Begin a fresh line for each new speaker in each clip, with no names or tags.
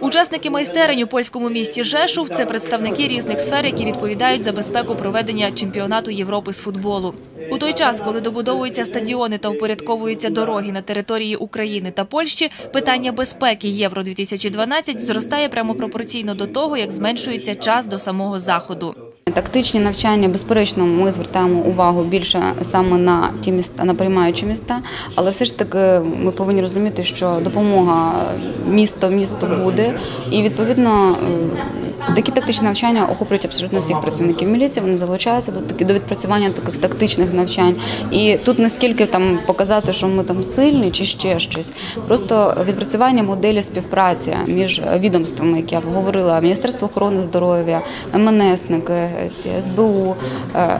Учасники майстерень у польському місті Жешув це представники різних сфер, які відповідають за безпеку проведення чемпіонату Європи з футболу. У той час, коли добудовуються стадіони та упорядковуються дороги на території України та Польщі, питання безпеки Євро 2012 зростає прямо пропорційно до того, як зменшується час до самого заходу.
Тактичні навчання, безперечно, ми звертаємо увагу більше саме на ті міста, на приймаючі міста, але все ж таки ми повинні розуміти, що допомога місто місто буде, і відповідно е, такі тактичні навчання охоплюють абсолютно всіх працівників міліції. Вони залучаються до до відпрацювання таких тактичних навчань. І тут не стільки там показати, що ми там сильні чи ще щось, просто відпрацювання моделі співпраці між відомствами, які я говорила, Міністерство охорони здоров'я, МНСники, СБУ,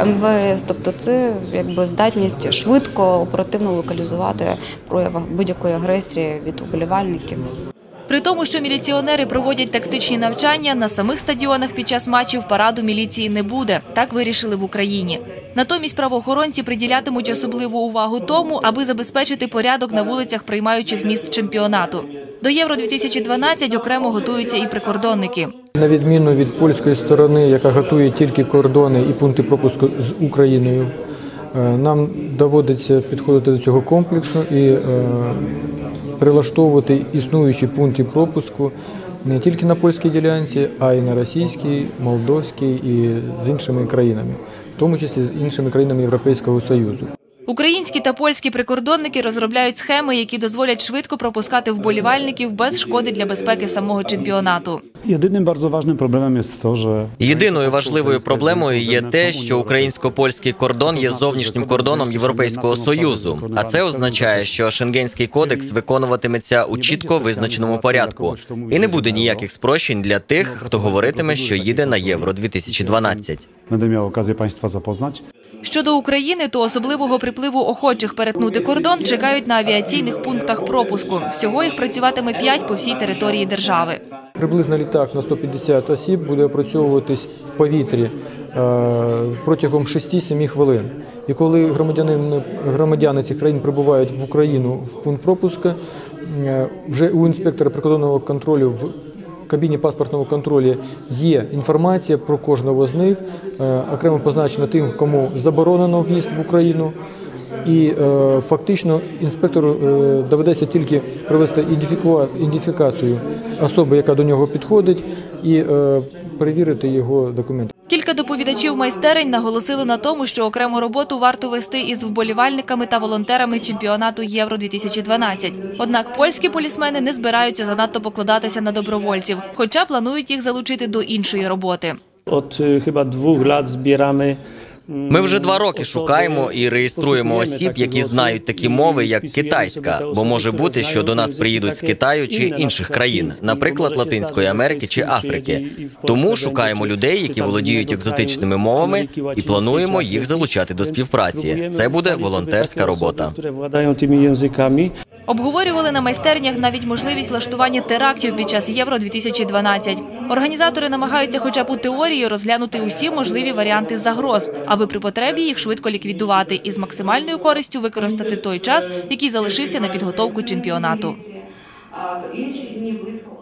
МВС. Тобто, це якби здатність швидко оперативно локалізувати прояви будь-якої агресії від уболівальників.
При тому, що міліціонери проводять тактичні навчання, на самих стадіонах під час матчів параду міліції не буде. Так вирішили в Україні. Натомість правоохоронці приділятимуть особливу увагу тому, аби забезпечити порядок на вулицях приймаючих міст чемпіонату. До Євро 2012 окремо готуються і прикордонники.
На відміну від польської сторони, яка готує тільки кордони і пункти пропуску з Україною, е, нам доводиться підходити до цього комплексно і е, прилаштовувати існуючі пункти пропуску не тільки на польській ділянці, а й на російській, молдовській і з іншими країнами, в тому числі з іншими країнами Європейського Союзу.
Українські та польські прикордонники розробляють схеми, які дозволять швидко пропускати вболівальників без шкоди для безпеки самого чемпіонату.
Ważnym problemem jest to, że
Єдиною важливою проблемою є те, що українсько-польський кордон є зовнішнім кордоном Європейського союзу. А це означає, що Шенгенський кодекс виконуватиметься у чітко визначеному порядку, і не буде ніяких спрощень для тих, хто говоритиме, що їде на євро 2012
będę miał okazję Państwa zapoznać.
Щодо України, то особливого припливу охочих перетнути кордон чекають на авіаційних пунктах пропуску. Всього їх працюватиме п'ять по всій території держави.
Приблизно літак на 150 осіб буде опрацьовуватись в повітрі е, протягом 6-7 хвилин. І коли громадяни, громадяни цих країн прибувають в Україну в пункт пропуску, е, вже у інспектора прикордонного контролю в кабіні паспортного контролю є інформація про кожного з них, е, окремо позначено тим, кому заборонено в'їзд в Україну. І е, фактично інспектору е, доведеться тільки провести ідентифікацію особи, яка до нього підходить, і е, перевірити його документи.
Кілька доповідачів майстерень наголосили на тому, що окрему роботу варто вести із вболівальниками та волонтерами чемпіонату Євро 2012 Однак польські полісмени не збираються занадто покладатися на добровольців, хоча планують їх залучити до іншої роботи.
Y, chyba dwóch lat zbieramy.
Ми вже два роки шукаємо і реєструємо осіб, які знають такі мови, як китайська, бо може бути, що до нас приїдуть з Китаю чи інших країн, наприклад, Латинської Америки чи Африки. Тому шукаємо людей, які володіють екзотичними мовами, і плануємо їх залучати до співпраці. Це буде волонтерська робота.
Обговорювали на майстернях навіть можливість влаштування терактів під час Євро 2012 Організатори намагаються, хоча б у теорії, розглянути усі можливі варіанти загроз, аби при потребі їх швидко ліквідувати і з максимальною користю використати той час, який залишився на підготовку чемпіонату.
В інші дні близько